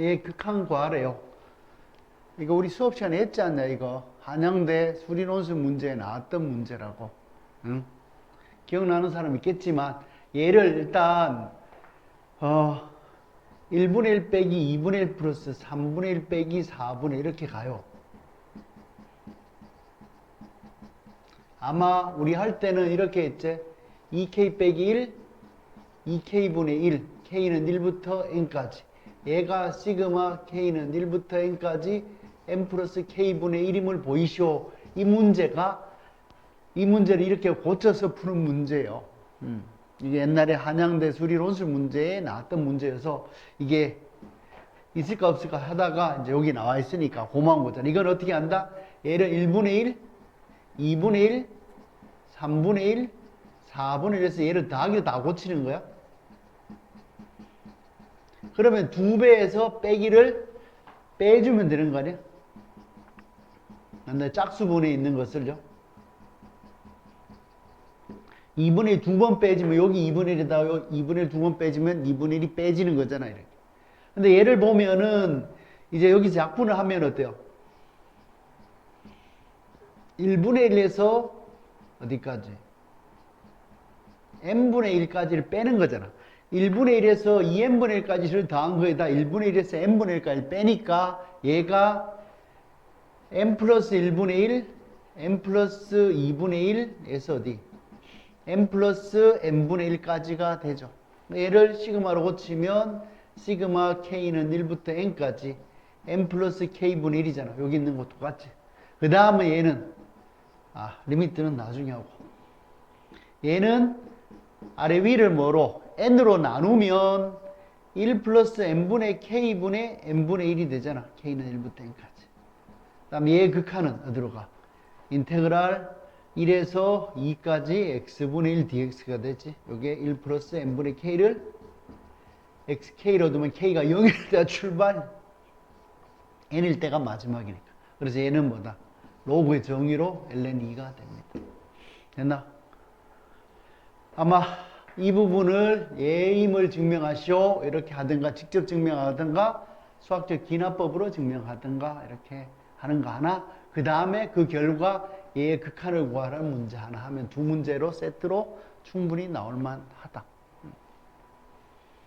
얘 극한 구하래요. 이거 우리 수업 시간에 했지 않냐, 이거. 한양대 수리논술 문제에 나왔던 문제라고. 응? 기억나는 사람 있겠지만, 얘를 일단, 어, 1분의 1 빼기 2분의 1 플러스 3분의 1 빼기 4분의 1 이렇게 가요. 아마 우리 할 때는 이렇게 했지. 2k 빼기 1, 2k분의 1, k는 1부터 n까지. 얘가 시그마 k는 1부터 n까지 n 플러스 k분의 1임을 보이시오. 이 문제가 이 문제를 이렇게 고쳐서 푸는 문제예요. 음. 이게 옛날에 한양대 수리론술 문제에 나왔던 문제여서 이게 있을까 없을까 하다가 이제 여기 나와 있으니까 고마운 거잖아. 이건 어떻게 한다? 얘를 1분의 1, 2분의 1, 3분의 1, 4분의 1에서 얘를 더하기로 다 고치는 거야. 그러면 두 배에서 빼기를 빼주면 되는 거 아니야? 근데 짝수분에 있는 것을요. 2분의 1두번 빼지면 여기 2분의 1에다 2분의 1두번 빼지면 2분의 1이 빼지는 거잖아 이렇게. 근데 얘를 보면은 이제 여기서 약분을 하면 어때요? 1분의 1에서 어디까지? n분의 1까지를 빼는 거잖아. 1분의 1에서 2n분의 1까지를 더한 거에다 1분의 1에서 n분의 1까지 빼니까 얘가 n 플러스 1분의 1, n 플러스 2분의 1에서 어디? n 플러스 n분의 1까지가 되죠. 얘를 시그마로 고치면 시그마 k는 1부터 n까지 n 플러스 k분의 1이잖아. 여기 있는 거 똑같지. 그 다음에 얘는 아 리미트는 나중에 하고 얘는 아래 위를 뭐로 n으로 나누면 1 플러스 n분의 k분의 n분의 1이 되잖아. k는 1부터 n까지. 그 다음 얘의 극한은 어디로 가? 인테그랄 1에서 2까지 x분의 1 dx가 되지. 여기에 1 플러스 n분의 k를 xk로 두면 k가 0일 때 출발, n일 때가 마지막이니까. 그래서 얘는 뭐다? 로그의 정의로 ln 2가 됩니다. 됐나? 아마 이 부분을 예임을 증명하시오. 이렇게 하든가 직접 증명하든가 수학적 기납법으로 증명하든가 이렇게 하는 거 하나? 그 다음에 그 결과 얘의 극한을 구하라는 문제 하나 하면 두 문제로 세트로 충분히 나올 만하다